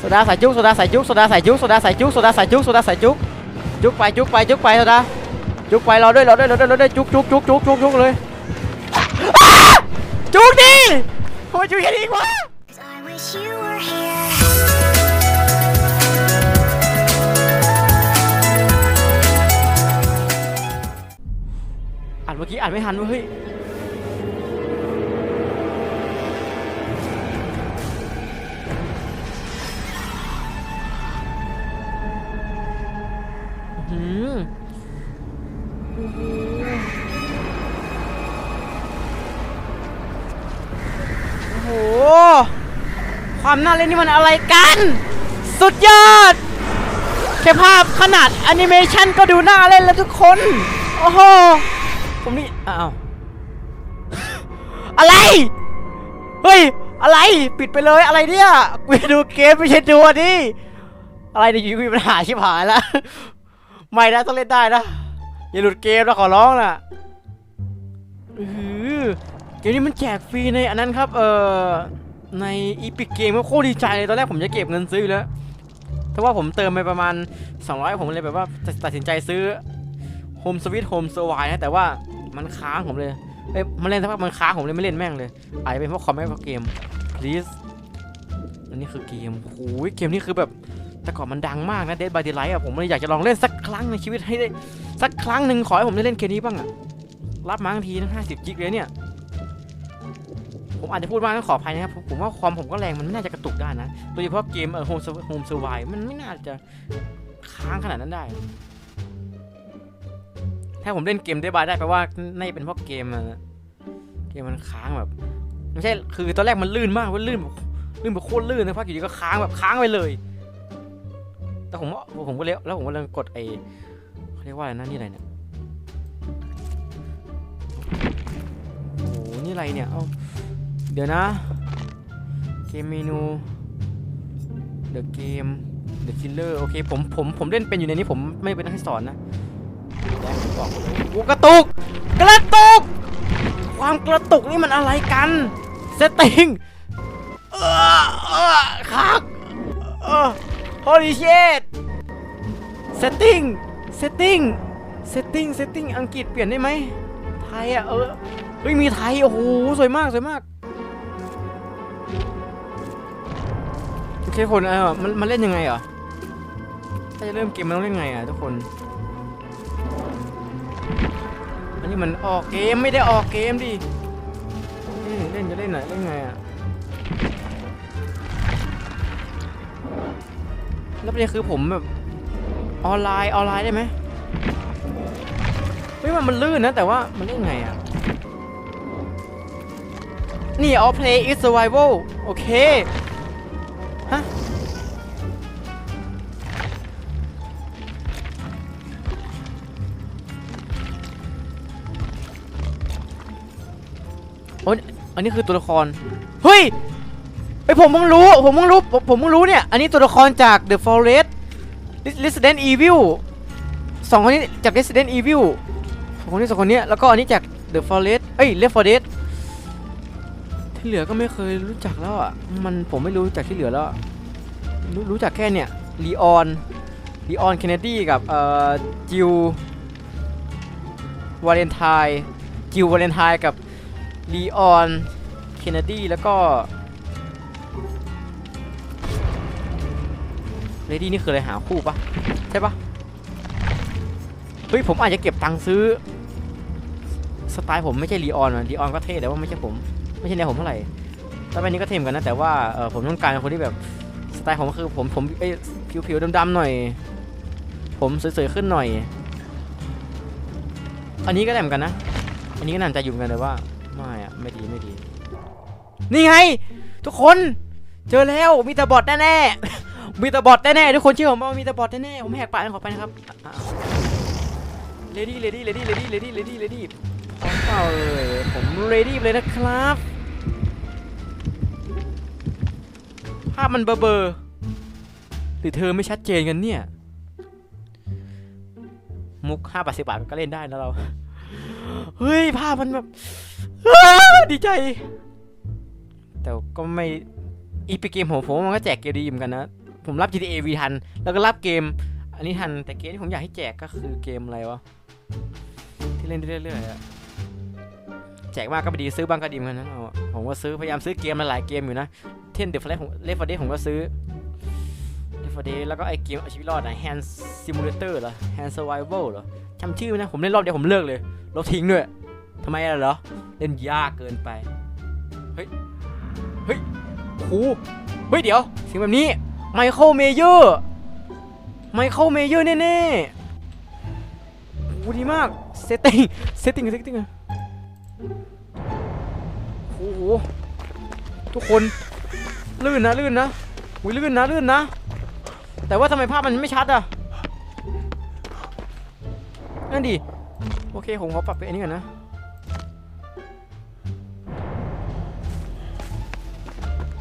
โซดาใส่จุกโซดาใส่จุกโซดาใส่จุกโซดาใส่จุกโซดาใส่จุกโซดาใส่จุกจุกไปจุกไป ไมจุกแค่นี้วะ 'Cause I wish you were here. อ่านเมื่อกี้อ่านไม่ทันเว้ยเฮ้ยอื้อหือโอ้โหโห ความน่าเล่นนี่มันอะไรกัน สุดยอด แค่ภาพขนาดแอนิเมชันก็ดูน่าเล่นแล้วทุกคน โอ้โห ผมนี่ อ้าว อะไร เฮ้ย อะไร ปิดไปเลยอะไรเนี่ยกูดูเกมไม่ใช่ดูอันนี้อะไรเนี่ยอยู่มีปัญหาชิบหายแล้ว ไม่นะต้องเล่นได้นะ อย่าหลุดเกมนะขอร้องนะเกมนี้มันแจกฟรีในอันนั้นครับ เอ่อ ในอีพิกเกมก็โคตรดีใจเลยตอนแรกผมจะเก็บเงินซื้ออยู่แล้วแต่ว่าผมเติมไปประมาณ 200 ผมเลยแบบว่าตัดสินใจซื้อ Home Sweet Home s w i นะ แต่ว่ามันค้างผมเลยเอ้ยมันเล่นสักพักมันค้างผมเลยไม่เล่นแม่งเลยอาจจะเป็นเพราะคอมไม่พราะเกม please อันนี้คือเกมโอ้ยเกมนี้คือแบบ แต่ก่อนมันดังมากนะ Dead by Daylight อะผมเลยอยากจะลองเล่นสักครั้งในชีวิตให้ได้ สักครั้งหนึ่งขอให้ผมได้เล่นเกมนี้บ้างอะรับมาทั้งทีทั้ง50จิกเลยเนี่ย ผมอาจจะพูดมากก็ขออภัยนะครับ ผมว่าความผมก็แรงมันไม่น่าจะกระตุกได้นะ โดยเฉพาะเกมเออ Home Sur- Home Survive มันไม่น่าจะค้างขนาดนั้นได้ ถ้าผมเล่นเกมได้บายได้แปลว่าน่าจะเป็นเพราะเกมอะเกมมันค้างแบบไม่ใช่คือตอนแรกมันลื่นมากมันลื่นแบบลื่นแบบโคตรลื่นนะพักอยู่ดีก็ค้างแบบค้างไปเลย แต่ผมว่าผมก็เลี้ยวแล้วผมก็เลยกดไอ้เขาเรียกว่าอะไรนะนี่อะไรเนี่ยโอ้โหนี่อะไรเนี่ยเอาเดี๋ยวนะเกมเมนูเดอะเกมเดอะคิลเลอร์โอเคผมผมผมเล่นเป็นอยู่ในนี้ผมไม่เป็นนักให้สอนนะแดงบอกโอ้กระตุกกระตุก ความกระตุกนี่มันอะไรกันเซตติ้งเออเออคักเออ holy shit เซตติ้งเซตติ้งเซตติ้งเซตติ้งอังกฤษเปลี่ยนได้ไหมไทยอะเออเฮ้ยมีไทย โอ้โห สวยมาก สวยมาก โอเคคนเออมันมันเล่นยังไงเหรอถ้าจะเริ่มเกมมันต้องเล่นไงอะทุกคน อันนี้มันออกเกมไม่ได้ออกเกมดิเล่นจะเล่นไหนเล่นไงอะ แล้วประเด็นคือผมแบบออนไลน์ออนไลน์ได้ไหมเฮ้ยมันมันลื่นนะแต่ว่ามันเล่นไงอะนี่ all play is survival โอเค ฮะ โอ้ยอันนี้คือตัวละคร เฮ้ย อยผมเพิ่งรู้ผมเพิ่งรู้ผมผมเพิ่งรู้เนี่ย อันนี้ตัวละครจาก The Forest Resident Evil สองคนนี้จาก Resident Evil สองคนนี้สองคนนี้แล้วก็อันนี้จาก The Forest เอ้ย Left 4 Dead ที่เหลือก็ไม่เคยรู้จักแล้วอะมันผมไม่รู้จักที่เหลือแล้วรู้รู้จักแค่เนี่ยลีออนลีออนเคนเนดีกับเอ่อจิววาเลนไทน์จิววาเลนไทน์กับลีออนเคนเนดีแล้วก็ เลดี้นี่คืออะไรหาคู่ปะใช่ปะเฮ้ยผมอาจจะเก็บตังค์ซื้อ สไตล์ผมไม่ใช่ลีออนลีออนก็เท่แต่ว่าไม่ใช่ผม ไม่ใช่แนวผมเท่าไหร่แต่ใบนี้ก็เท่เหมือนกันนะแต่ว่าเออผมต้องการคนที่แบบสไตล์ผมก็คือผมผมเอ้ยผิวๆดำๆหน่อย ผมสวยๆขึ้นหน่อย อันนี้ก็ได้เหมือนกันนะ อันนี้ก็น่าจะอยู่กันแต่ว่าไม่อะไม่ดีไม่ดี นี่ไง ทุกคน เจอแล้วมีต่บอทแน่ๆ มีแต่บอทแน่ๆทุกคนเชื่อผมว่ามีแต่บอทแน่ๆผมแหกปากขอไปนะครับเลดี้เลดี้เลดี้เลดี้เลดี้เลดี้เลดี้พร้อมเปล่าเอ่ยผมเลดี้เลยนะครับ ภาพมันเบอร์เบอร์หรือเธอไม่ชัดเจนกันเนี่ย มุกห้าบาทสิบบาทก็เล่นได้นะเรา เฮ้ย ภาพมันแบบดีใจ แต่ก็ไม่อีพิเกมของผมมันก็แจกเกมดีเหมือนกันนะ ผมรับ GTA V ทัน แล้วก็รับเกม อันนี้ทัน แต่เกมที่ผมอยากให้แจกก็คือเกมอะไรวะ ที่เล่นเรื่อยๆอะแจกมากก็ไม่ดีซื้อบ้างก็ดีเหมือนกันนะผมก็ซื้อพยายามซื้อเกมมาหลายเกมอยู่นะ เท่นเดฟเลผมเลฟฟอร์เดผมก็ซื้อเลฟฟอร์เดแล้วก็ไอเกมเอาชีวิตรอดนะ Hand Simulator เหรอ Hand Survival เหรอจำชื่อไม่ได้ผมเล่นรอบเดียวผมเลิกเลยลบทิ้งด้วยทำไมอะเหรอ เล่นยากเกินไป เฮ้ย เฮ้ยโอ้โหเฮ้ยเดี๋ยวเสียงแบบนี้ ไมเคิลเมเยอร์ ไมเคิลเมเยอร์แน่ๆโอ้โหดีมาก เซตติ้ง เซตติ้ง เซตติ้งโอ้โห ทุกคน ลื่นนะ ลื่นนะอุ้ยลื่นนะ ลื่นนะ แต่ว่าทำไมภาพมันไม่ชัดอะนั่นดิ โอเค ผมขอปรับไปอันนี้ก่อนนะ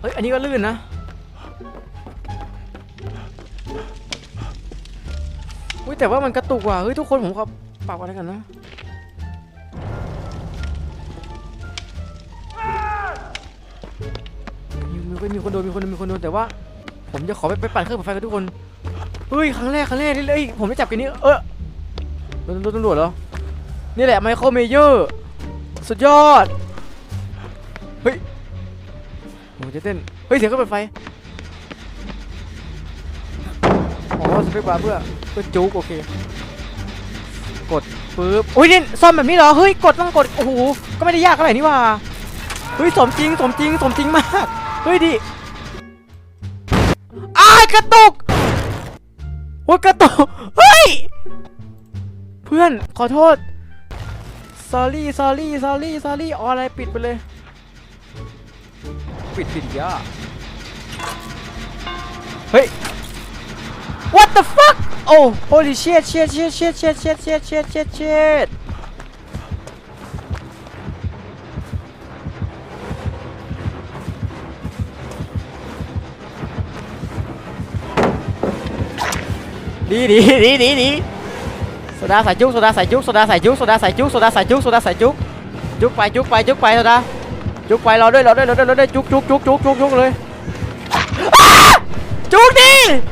เฮ้ย อันนี้ก็ลื่นนะ อุ้ยแต่ว่ามันกระตุกว่ะเฮ้ยทุกคนผมขอปรับอะไรกันนะมีมีมีคนโดนมีคนโดนมีคนโดนแต่ว่า ผมจะขอไปไปปั่นเครื่องปั่นไฟกับทุกคนเฮ้ยครั้งแรกครั้งแรกนี่เลยผมได้จับกันนี้เออโดนโดนตำรวจเหรอนี่แหละไมเคิลเมเยอร์สุดยอดเฮ้ยผมจะเต้นเฮ้ยเสียงเครื่องปั่นไฟ อ๋อสเปคบาร์เพื่อเพื่อจุกโอเค กดปึ๊บอุ้ยนี่ซ่อมแบบนี้เหรอ เฮ้ย กดต้องกด โอ้โห ก็ไม่ได้ยากเท่าไหร่นี่หว่า เฮ้ย สมจริง สมจริง สมจริงมาก เฮ้ยดิอ้ายกระตุกโอ้ยกระตุก เฮ้ย เพื่อน ขอโทษ sorry sorry sorry sorry อออะไรปิดไปเลย ปิดปิดยาเฮ้ย What the fuck Oh holy shit shit shit shit shit shit shit shit shit shit ดีดีดีดีดีโซดาใส่จุกโซดาใส่จุกโซดาใส่จุกโซดาใส่จุกโซดาใส่จุกโซดา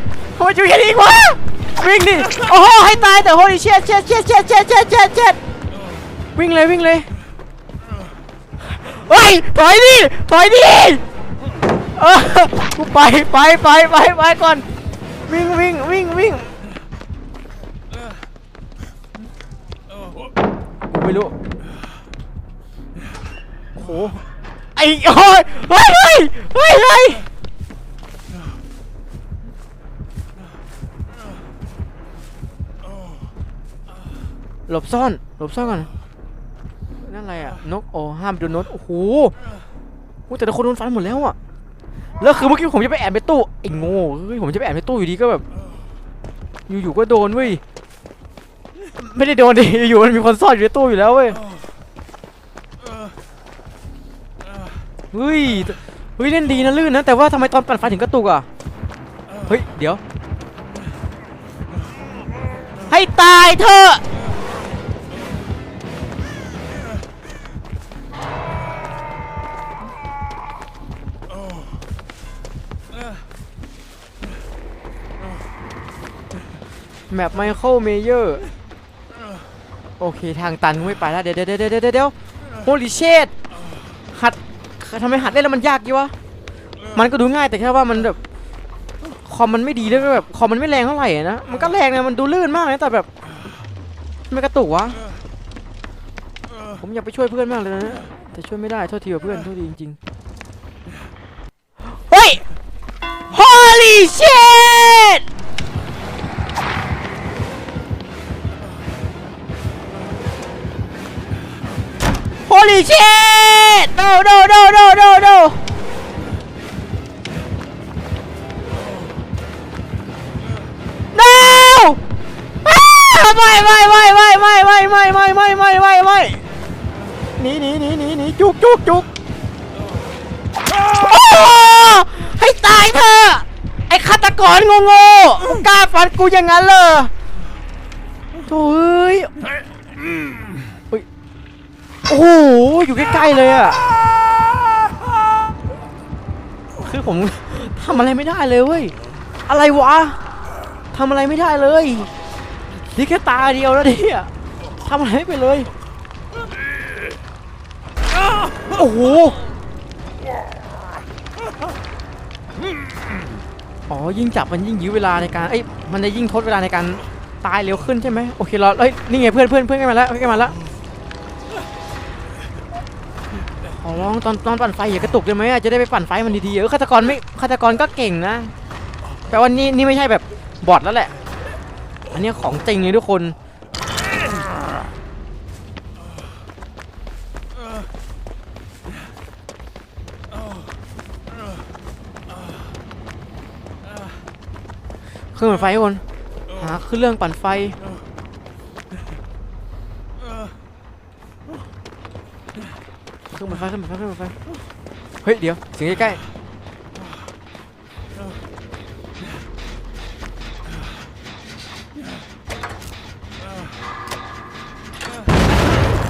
ใส่จุกจุกไปจุกไปจุกไปโอ้ยรอยรอยรอด้วยจุกจุกจุกจุกจุกจุกเลยอ้าจุกดิทำไมจุกแค่นี้วะวิ่งดิโอ้โหให้ตายแต่ holy shit shit shit shit shit shit shit shit วิ่งเลยวิ่งเลยเฮ้ยถอยดิถอยดิเออกูไปไปไปไปไปก่อนวิ่งวิ่งวิ่งวิ่งกูไม่รู้โอ้โหไอ้โอ้ยเฮ้ยเฮ้ยเฮ้ย หลบซ่อน หลบซ่อนก่อน นั่นอะไรอะนก โอ้ห้ามโดนนก โอ้โหแต่ละคนโดนฟันหมดแล้วอะแล้วคือเมื่อกี้ผมจะไปแอบในตู้ไอ้โง่เฮ้ย ผมจะไปแอบในตู้อยู่ดีก็แบบ อยู่ๆก็โดนเว้ย ไม่ได้โดนดิ อยู่ๆมันมีคนซ่อนอยู่ในตู้อยู่แล้วเว้ย เฮ้ย เฮ้ยเล่นดีนะลื่นนะ แต่ว่าทำไมตอนปั่นไฟถึงกระตุกอะ เฮ้ย เดี๋ยว ให้ตายเถอะ แมปไมเคิลเมเยอร์โอเคทางตันกูไม่ไปแล้วเดี๋ยวเดี๋ยวเดี๋ยวเดี๋ยวเดี๋ยวโฮลิเชตหัดทำไมหัดเล่นแล้วมันยากยี่วะมันก็ดูง่ายแต่แค่ว่ามันแบบคอมมันไม่ดีด้วยแบบคอมมันไม่แรงเท่าไหร่นะมันก็แรงนะมันดูลื่นมากนะแต่แบบไม่กระตุกวะผมอยากไปช่วยเพื่อนมากเลยนะแต่ช่วยไม่ได้โทษทีว่ะเพื่อนโทษทีจริงๆเฮ้ย Holy shit Holy shit no no no no no no no อ้าไม่ไม่ไม่ไม่ไม่ไม่ไม่ไม่ไม่ไม่ไม่ไม่หนีหนีหนีหนีหนีจุกจุกจุกให้ตายเถอะไอ้ฆาตกรโง่โง่ๆกล้าฟันกูอย่างนั้นเลยโถ่เอ้ย โอ้โหอยู่ใกล้ๆเลยอะคือผมทำอะไรไม่ได้เลยเว้ยอะไรวะทำอะไรไม่ได้เลยนี่แค่ตาเดียวแล้วเนี่ยทำอะไรไม่ไปเลยโอ้โหอ๋อยิ่งจับมันยิ่งยื้อเวลาในการเอ้ยมันจะยิ่งทดเวลาในการตายเร็วขึ้นใช่ไหมโอเคเรอเอ้ยนี่ไงเพื่อนเพื่อนเพื่อนกันมาแล้วเพื่อนกันมาแล้ว อร้องตอนตอนปั่นไฟอย่ากระตุกได้ไหมจะได้ไปปั่นไฟมันดีๆเออฆาตกรไม่ฆาตกรก็เก่งนะแปลว่านี่นี่ไม่ใช่แบบบอทแล้วแหละ อันนี้ของจริงเลยทุกคนเครื่องปั่นไฟทุกคนหาขึ้นเรื่องปั่นไฟ เค รื่องปั่นไฟเครื่องปั่นไฟเครื่องปั่นไฟเฮ้ยเดี๋ยวเสียงใกล้ๆ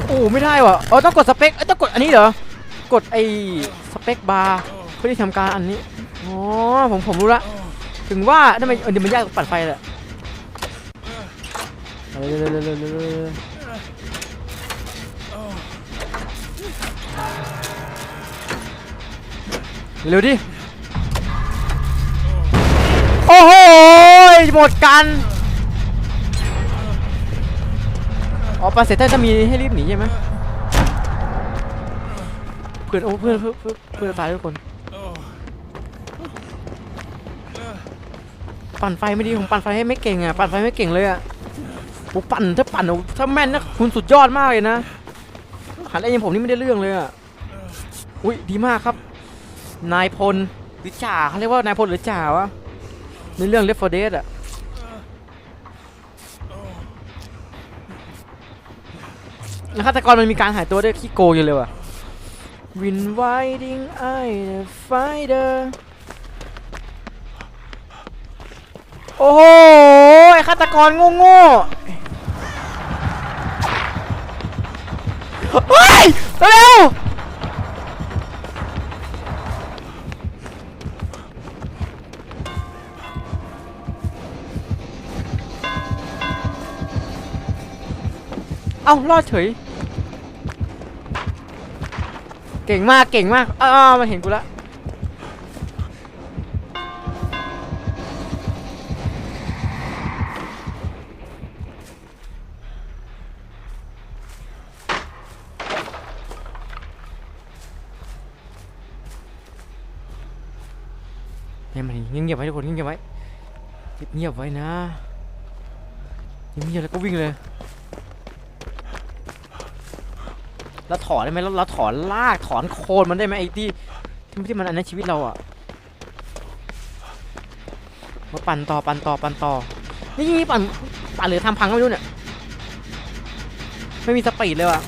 โอ้ไม่ได้ว่ะเออต้องกดสเปคเอ้ยต้องกดอันนี้เหรอกดไอ้สเปคบาร์เพื่อที่ทำการอันนี้อ๋อผมผมรู้ละถึงว่าทำไมเดี๋ยวมันยากกว่าปั่นไฟแหละเร็วเเร็วดิ โอ้โห หมดกันอ๋อปาเสร็จถ้ามีให้รีบหนีใช่ไหมเพื่อนโอ้เพื่อนเพื่อนเพื่อนตายทุกคน ปั่นไฟไม่ดีผมปั่นไฟให้ไม่เก่งอะปั่นไฟไม่เก่งเลยอะผมปั่นถ้าปั่นถ้าแม่นนะคุณสุดยอดมากเลยนะหันไอ้ยังผมนี่ไม่ได้เรื่องเลยอะอุ้ยดีมากครับ นายพลหรือจ่าเขาเรียกว่านายพลหรือจ่าวะในเรื่อง Left 4 Dead อะแล้วฆาตกรมันมีการหายตัวด้วยขี้โกอยู่เลยว่ะ Wind Riding Eye the Fighter โอ้โหไอ้ฆาตกรโง่โง่เฮ้ยเร็ว อ้ารอดเฉย เก่งมากเก่งมากอ้าวมันเห็นกูแล้วเนี่ยมันเงียบๆไว้ทุกคนเงียบๆไว้เงียบๆไว้นะเงียบๆแล้วก็วิ่งเลย แล้วถอนได้ไหมแล้วเราถอนลากถอนโคนมันได้ไหมไอ้ที่ที่ที่มันอันนั้นชีวิตเราอะมาปั่นต่อปั่นต่อปั่นต่อนี่นี่ปั่นปั่นหรือทำพังก็ไม่รู้เนี่ยไม่มีสปีดเลยว่ะ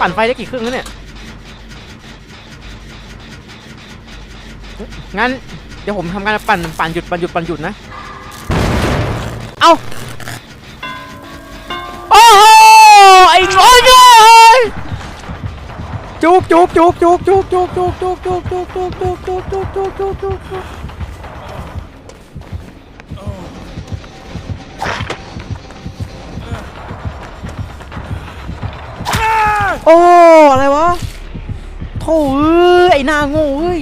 ปั่นไฟได้กี่ครื่งแล้วเนี่ยงั้นเดี๋ยวผมทำการปั่นปั่นหยุดปั่นหยุดปั่นหยุดนะ เอาโจุกจุกจุกจุกจุกจุกจุกจุกจุกจุกจุกจุกจุกจุกจุกจุกจุกจุกโอ้อะไรวะโถ่เอ้ยไอ้หน้าโง่เอ้ย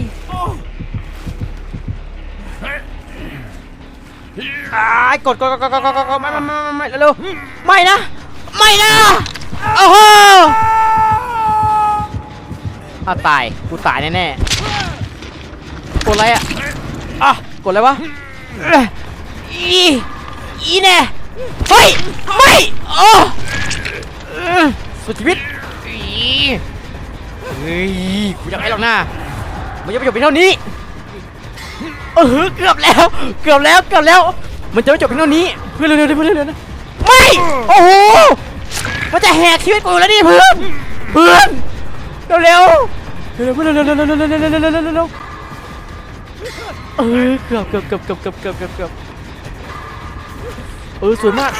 อ่ากดกดกดกดกดกดกดไม่ไม่ไม่ไม่เร็วไม่นะ ไม่นะโอ้โห อะตาย กูตายแน่ๆ กดอะไรอะอะกดอะไรวะ อีอีแน่เฮ้ย ไม่โอ้เอสุดชีวิตอีเฮ้ยกูจะให้หรอกนะมันยังไม่จบเพียงเท่านี้เออเกือบแล้ว เกือบแล้ว เกือบแล้ว มันจะไม่จบเพียงเท่านี้ เพื่อนเร็วๆเพื่อนเร็วๆนะ ไม่ โอ้โห มันจะแหกชีวิตกูแล้วนี่เพื่อน เพื่อน เร็วเร็วเพื่อนเร็วเร็วเร็วเร็วเร็วเร็วเร็วเร็วเออเกือบเกือบเกือบเกือบเกือบเกือบเกือบเกือบเออสวยมาก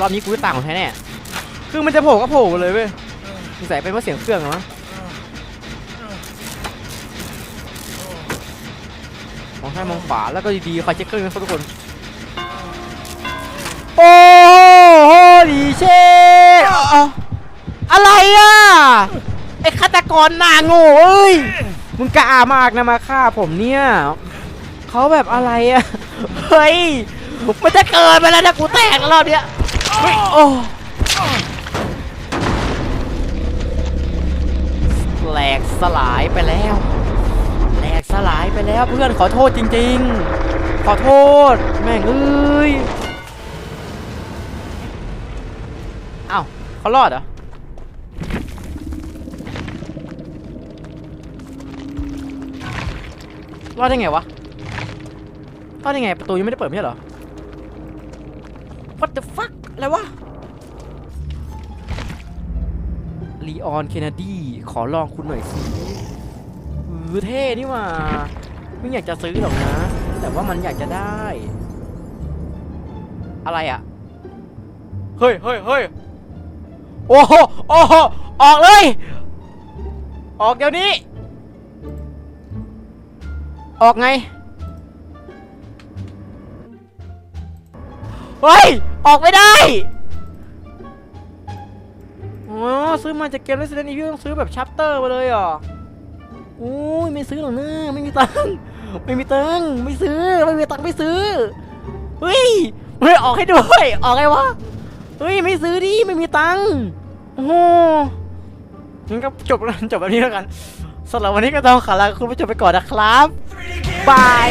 รอบนี้กูจะต่างของแท้แน่คือมันจะโผล่ก็โผล่เลยเว้ยสงสัยเป็นเพราะเสียงเครื่องเหรอมองซ้ายมองขวาแล้วก็ดีๆคอยเช็คเครื่องนะครับทุกคน อะไรอะไอ้ฆาตกรหน้าโง่เอ้ยมึงกล้ามากนะมาฆ่าผมเนี่ยเขาแบบอะไรอะเฮ้ยมันจะเกินไปแล้วนะกูแตกรอบเนี้ยเฮ้ยโอ้แหลกสลายไปแล้วแหลกสลายไปแล้วเพื่อนขอโทษจริง ๆ ขอโทษ แม่งเอ้ย อ้าว เขารอดเหรอรอดได้ไงวะรอดได้ไงประตูยังไม่ได้เปิดไม่ใช่เหรอ What the fuck อะไรวะลีออนเคนเนดีขอลองคุณหน่อยสิอือเท่นี่ว่าไม่อยากจะซื้อหรอกนะ แต่ว่ามันอยากจะได้ อะไรอะเฮ้ยเฮ้ยเฮ้ย อ้โหโอ้โหออกเลย ออกเดี๋ยวนี้ ออกไงเฮ้ย ออกไม่ได้อ๋อซื้อมาจากเกม Resident Evil ต้องซื้อแบบชัปเตอร์มาเลยเหรอโอ้ยไม่ซื้อหรอกนะไม่มีตังค์ไม่มีตังค์ไม่ซื้อไม่มีตังค์ไม่ซื้อเฮ้ยเฮ้ยออกให้ด้วย ออกไงวะเฮ้ยไม่ซื้อดิไม่มีตังค์ โอ้โหงั้นก็จบแล้วจบแบบนี้แล้วกันสำหรับวันนี้ก็ต้องขอลาคุณผู้ชมไปก่อนนะครับ บาย